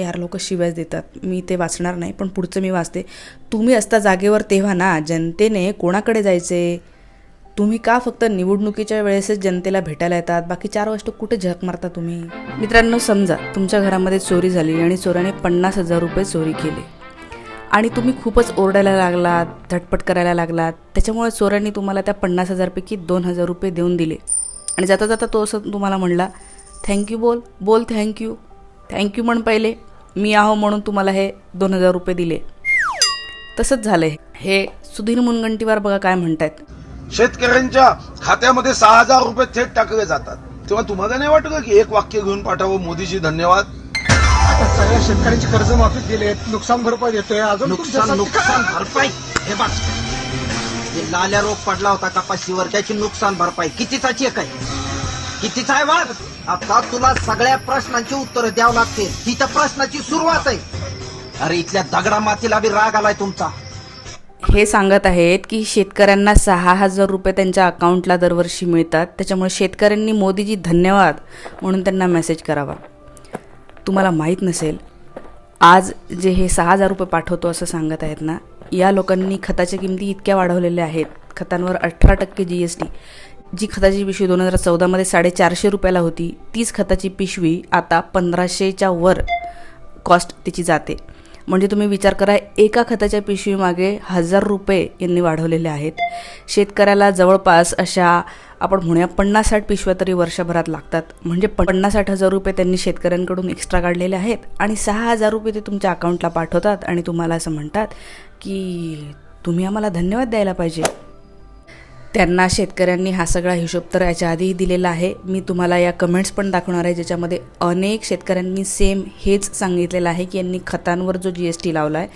यार लोक शिव्याच देतात. मी ते वाचणार नाही पण पुढचं मी वाचते. तुम्ही असता जागेवर तेव्हा ना जनतेने कोणाकडे जायचे? तुम्ही का फक्त निवडणुकीच्या वेळेसच जनतेला भेटायला येतात? बाकी चार वर्ष कुठे झक मारता तुम्ही? मित्रांनो समजा तुमच्या घरामध्ये चोरी झाली आणि चोराने पन्नास हजार रुपये चोरी केले. आणि तुम्ही खूपच ओरडायला लागलात झटपट करायला लागलात. त्याच्यामुळे चोरांनी तुम्हाला त्या पन्नास हजारपैकी दोन हजार रुपये देऊन दिले. आणि जाता जाता तो असं तुम्हाला म्हणला थँक्यू बोल बोल थँक्यू. थँक्यू म्हण पहिले. मी आहो म्हणून तुम्हाला हे दोन हजार रुपये दिले. तसंच झालंय. हे सुधीर मुनगंटीवार बघा काय म्हणतायत. शेतकऱ्यांच्या खात्यामध्ये सहा हजार रुपये थेट टाकले जातात. तेव्हा तुम्हाला नाही वाटत का की एक वाक्य घेऊन पाठावं मोदीजी धन्यवाद. आता सगळ्या शेतकऱ्यांची कर्जमाफी केली नुकसान भरपाई देतोय. अजून नुकसान नुकसान? भरपाई. हे बघ. ते लाल्या रोग पडला होता कपाशीवर त्याची नुकसान भरपाई. कितीचा चेक आहे किती आहे आता तुला सगळ्या प्रश्नांची उत्तरं द्यावं लागतील. ही तर प्रश्नाची सुरुवात आहे. अरे इथल्या दगडा मातीला बी राग आलाय तुमचा. हे सांगत आहेत की शेतकऱ्यांना सहा हजार रुपये त्यांच्या अकाउंटला दरवर्षी मिळतात. त्याच्यामुळे शेतकऱ्यांनी मोदीजी धन्यवाद म्हणून त्यांना मेसेज करावा. तुम्हाला माहीत नसेल आज जे हे सहा हजार रुपये पाठवतो असं सांगत आहेत ना या लोकांनी खताच्या किमती इतक्या वाढवलेल्या आहेत. खतांवर अठरा टक्के जी एस टी जी खताची पिशवी दोन हजार चौदामध्ये साडेचारशे रुपयाला होती तीच खताची पिशवी आता पंधराशेच्या वर कॉस्ट तिची जाते. म्हणजे तुम्ही विचार करा एका खताच्या पिशवीमागे हजार रुपये यांनी वाढवलेले आहेत. शेतकऱ्याला जवळपास अशा आपण म्हणूया पन्नास साठ पिशव्या तरी वर्षभरात लागतात. म्हणजे पन्नास साठ हजार रुपये त्यांनी शेतकऱ्यांकडून एक्स्ट्रा काढलेले आहेत आणि सहा हजार रुपये ते तुमच्या अकाउंटला पाठवतात आणि तुम्हाला असं म्हणतात की तुम्ही आम्हाला धन्यवाद द्यायला पाहिजे. त्यांना शेतकऱ्यांनी हा सगळा हिशोब तर याच्या आधीही दिलेला आहे. मी तुम्हाला या कमेंट्स पण दाखवणार आहे ज्याच्यामध्ये अनेक शेतकऱ्यांनी सेम हेच सांगितलेलं आहे की यांनी खतांवर जो जी एस टी लावला आहे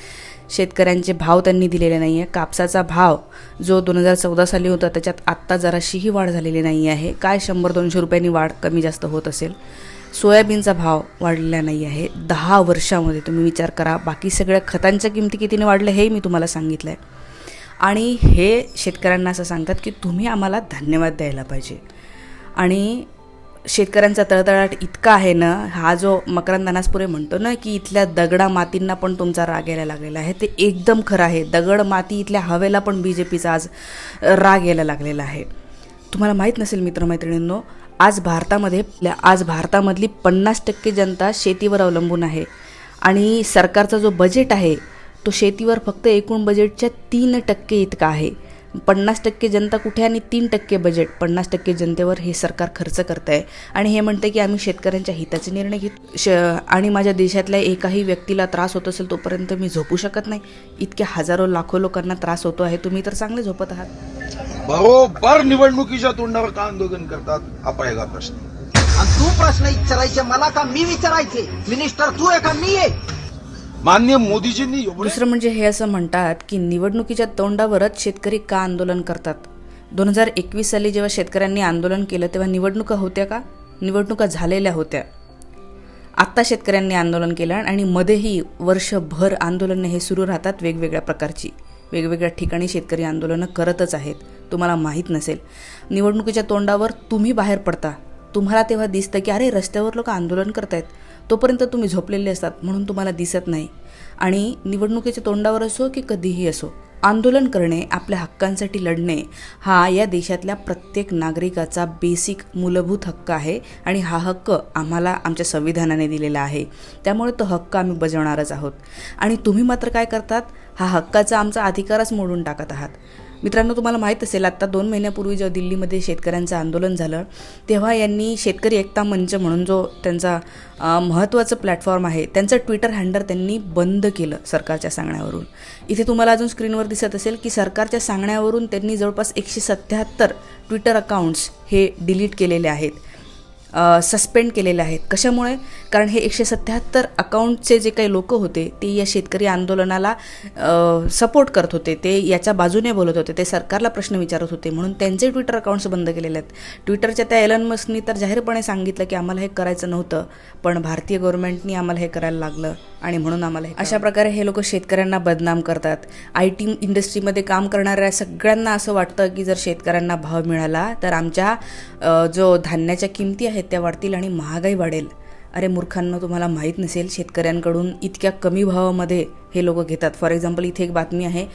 शेतकऱ्यांचे भाव त्यांनी दिलेले नाही आहे कापसाचा भाव जो दोन हजार चौदा साली होता त्याच्यात आत्ता जराशीही वाढ झालेली नाही आहे. काय शंभर दोनशे रुपयांनी वाढ कमी जास्त होत असेल? सोयाबीनचा भाव वाढलेला नाही आहे. दहा वर्षामध्ये तुम्ही विचार करा बाकी सगळ्या खतांच्या किमती कितीने वाढल्या हे मी तुम्हाला सांगितलं आहे आणि हे शेतकऱ्यांना असं सांगतात की तुम्ही आम्हाला धन्यवाद द्यायला पाहिजे. आणि शेतकऱ्यांचा तळतळाट इतका आहे ना हा जो मकरंद अनासपुरे म्हणतो ना की इथल्या दगडा मातींना पण तुमचा राग यायला लागलेला आहे. ते एकदम खरं आहे. दगड माती इथल्या हवेला पण बी जे पीचा आज राग यायला लागलेला आहे. तुम्हाला माहीत नसेल मित्रमैत्रिणींनो आज भारतामध्ये आज भारतामधली पन्नास टक्के जनता शेतीवर अवलंबून आहे. आणि सरकारचा जो बजेट आहे तो शेतीवर फक्त एकूण बजेटच्या तीन टक्के इतका आहे. पन्नास टक्के जनता कुठे आणि तीन टक्के बजेट पन्नास टक्के जनतेवर हे सरकार खर्च करत आहे आणि हे म्हणते की आम्ही शेतकऱ्यांच्या हिताचे निर्णय घेत श आणि माझ्या देशातल्या एकाही व्यक्तीला त्रास होत असेल तोपर्यंत मी झोपू शकत नाही. इतक्या हजारो लाखो लोकांना त्रास होतो आहे. तुम्ही तर चांगले झोपत आहात. बरोबर निवडणुकीच्या तोंडावर का आंदोलन करतात? पहिला प्रश्न. आणि तू प्रश्न विचारायचे मला का मी विचारायचे? मिनिस्टर तू आहे का मी आहे मान्य मोदीजींनी दुसरं म्हणजे हे असं म्हणतात की निवडणुकीच्या तोंडावरच शेतकरी का आंदोलन करतात? दोन हजार एकवीस साली जेव्हा शेतकऱ्यांनी आंदोलन केलं तेव्हा निवडणुका होत्या का? निवडणुका झालेल्या होत्या. आत्ता शेतकऱ्यांनी आंदोलन केलं आणि मध्येही वर्षभर आंदोलनं हे सुरू राहतात वेगवेगळ्या प्रकारची. वेगवेगळ्या ठिकाणी शेतकरी आंदोलनं करतच आहेत. तुम्हाला माहीत नसेल. निवडणुकीच्या तोंडावर तुम्ही बाहेर पडता. तुम्हाला तेव्हा दिसतं की अरे रस्त्यावर लोक आंदोलन करतायत. तोपर्यंत तुम्ही झोपलेले असतात म्हणून तुम्हाला दिसत नाही. आणि निवडणुकीच्या तोंडावर असो की कधीही असो आंदोलन करणे आपल्या हक्कांसाठी लढणे हा या देशातल्या प्रत्येक नागरिकाचा बेसिक मूलभूत हक्क आहे आणि हा हक्क आम्हाला आमच्या संविधानाने दिलेला आहे. त्यामुळे तो हक्क आम्ही बजावणारच आहोत. आणि तुम्ही मात्र काय करतात? हा हक्काचा आमचा अधिकारच मोडून टाकत आहात. मित्रांनो तुम्हाला माहीत असेल आत्ता दोन महिन्यापूर्वी जेव्हा दिल्लीमध्ये शेतकऱ्यांचं आंदोलन झालं तेव्हा यांनी शेतकरी एकता मंच म्हणून जो त्यांचा महत्त्वाचं प्लॅटफॉर्म आहे त्यांचं ट्विटर हँडल त्यांनी बंद केलं सरकारच्या सांगण्यावरून. इथे तुम्हाला अजून स्क्रीनवर दिसत असेल की सरकारच्या सांगण्यावरून त्यांनी जवळपास एकशे सत्याहत्तर ट्विटर अकाउंट्स हे डिलीट केलेले आहेत. सस्पेंड केलेले आहेत. कशामुळे? कारण हे एकशे सत्याहत्तर अकाउंटचे जे काही लोक होते ते या शेतकरी आंदोलनाला सपोर्ट करत होते. ते याच्या बाजूने बोलत होते. ते सरकारला प्रश्न विचारत होते. म्हणून त्यांचे ट्विटर अकाउंट्स बंद केलेले आहेत. ट्विटरच्या त्या एलन मस्कनी तर जाहीरपणे सांगितलं की आम्हाला हे करायचं नव्हतं पण भारतीय गव्हर्नमेंटनी आम्हाला हे करायला लागलं आणि म्हणून आम्हाला हे अशा प्रकारे हे लोक शेतकऱ्यांना बदनाम करतात. आय टी इंडस्ट्रीमध्ये काम करणाऱ्या सगळ्यांना असं वाटतं की जर शेतकऱ्यांना भाव मिळाला तर आमच्या जो धान्याच्या किमती आहेत त्या वाढतील आणि महागाई वाढेल. अरे मूर्खांना तुम्हाला माहीत नसेल शेतकऱ्यांकडून इतक्या कमी भावामध्ये हे लोक घेतात. फॉर एक्झाम्पल इथे एक बातमी आहे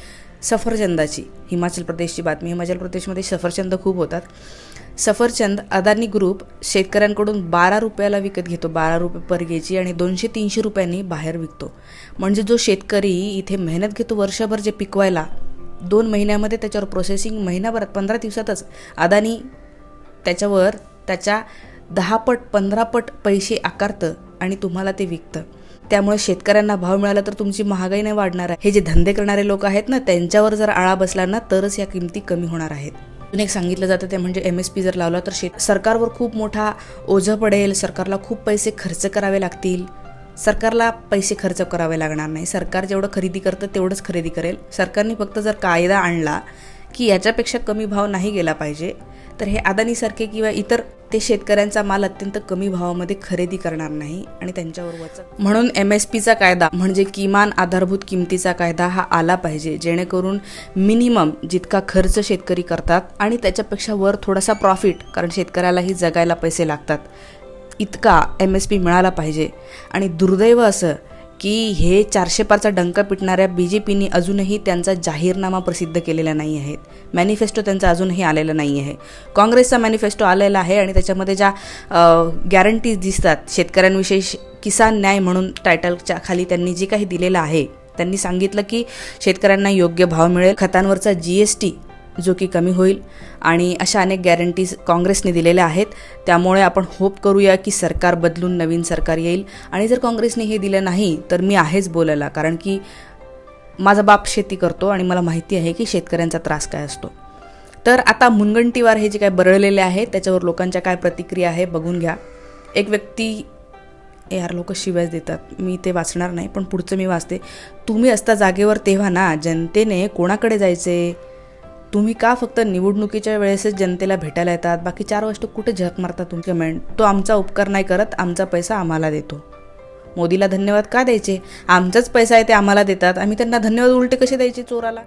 सफरचंदाची. हिमाचल प्रदेशची बातमी. हिमाचल प्रदेशमध्ये सफरचंद खूप होतात. सफरचंद अदानी ग्रुप शेतकऱ्यांकडून बारा रुपयाला विकत घेतो. बारा रुपये पर केजी आणि दोनशे तीनशे रुपयांनी बाहेर विकतो. म्हणजे जो शेतकरी इथे मेहनत घेतो वर्षभर जे पिकवायला दोन महिन्यामध्ये त्याच्यावर प्रोसेसिंग महिनाभरात पंधरा दिवसातच अदानी त्याच्यावर त्याच्या दहा पट पंधरा पट पैसे आकारतं आणि तुम्हाला ते विकतं. त्यामुळे शेतकऱ्यांना भाव मिळाला तर तुमची महागाई नाही वाढणार आहे. हे जे धंदे करणारे लोक आहेत ना त्यांच्यावर जर आळा बसला ना तरच या किमती कमी होणार आहेत. अजून एक सांगितलं जातं ते म्हणजे एम एस पी जर लावला तर शेत सरकारवर खूप मोठा ओझं पडेल. सरकारला खूप पैसे खर्च करावे लागतील. सरकारला पैसे खर्च करावे लागणार नाही. सरकार जेवढं खरेदी करतं तेवढंच खरेदी करेल. सरकारने फक्त जर कायदा आणला की याच्यापेक्षा कमी भाव नाही गेला पाहिजे तर हे अदानीसारखे किंवा इतर ते शेतकऱ्यांचा माल अत्यंत कमी भावामध्ये खरेदी करणार नाही आणि त्यांच्यावर म्हणून एम एस पीचा कायदा म्हणजे किमान आधारभूत किमतीचा कायदा हा आला पाहिजे जेणेकरून मिनिमम जितका खर्च शेतकरी करतात आणि त्याच्यापेक्षा वर थोडासा प्रॉफिट कारण शेतकऱ्यालाही जगायला पैसे लागतात इतका एम एस पी मिळाला पाहिजे. आणि दुर्दैव असं की हे चारशे पारचा डंका पिटणाऱ्या बी जे पीने अजूनही त्यांचा जाहीरनामा प्रसिद्ध केलेला नाही आहेत मॅनिफेस्टो त्यांचा अजूनही आलेला नाही आहे. काँग्रेसचा मॅनिफेस्टो आलेला आहे आणि त्याच्यामध्ये ज्या गॅरंटीज दिसतात शेतकऱ्यांविषयी किसान न्याय म्हणून टायटलच्या खाली त्यांनी जे काही दिलेलं आहे त्यांनी सांगितलं की शेतकऱ्यांना योग्य भाव मिळेल. खतांवरचा जी एस टी जो की कमी होईल. आणि अशा अनेक गॅरंटीज काँग्रेसने दिलेल्या आहेत. त्यामुळे आपण होप करूया की सरकार बदलून नवीन सरकार येईल. आणि जर काँग्रेसने हे दिलं नाही तर मी आहेच बोलायला. कारण की माझा बाप शेती करतो आणि मला माहिती आहे की शेतकऱ्यांचा त्रास काय असतो. तर आता मुनगंटीवार हे जे काय बरळलेले आहे त्याच्यावर लोकांच्या काय प्रतिक्रिया आहे बघून घ्या. एक व्यक्ती यार लोक शिव्याच देतात. मी ते वाचणार नाही पण पुढचं मी वाचते. तुम्ही असता जागेवर तेव्हा ना जनतेने कोणाकडे जायचे? तुम्ही का फक्त निवडणुकीच्या वेळेसच जनतेला भेटायला येतात? बाकी चार वर्ष कुठे झक मारता तुमचे मेंट तो आमचा उपकार नाही करत आमचा पैसा आम्हाला देतो. मोदीला धन्यवाद का द्यायचे? आमचाच पैसा आहे ते आम्हाला देतात. आम्ही त्यांना धन्यवाद उलटे कसे द्यायचे चोराला?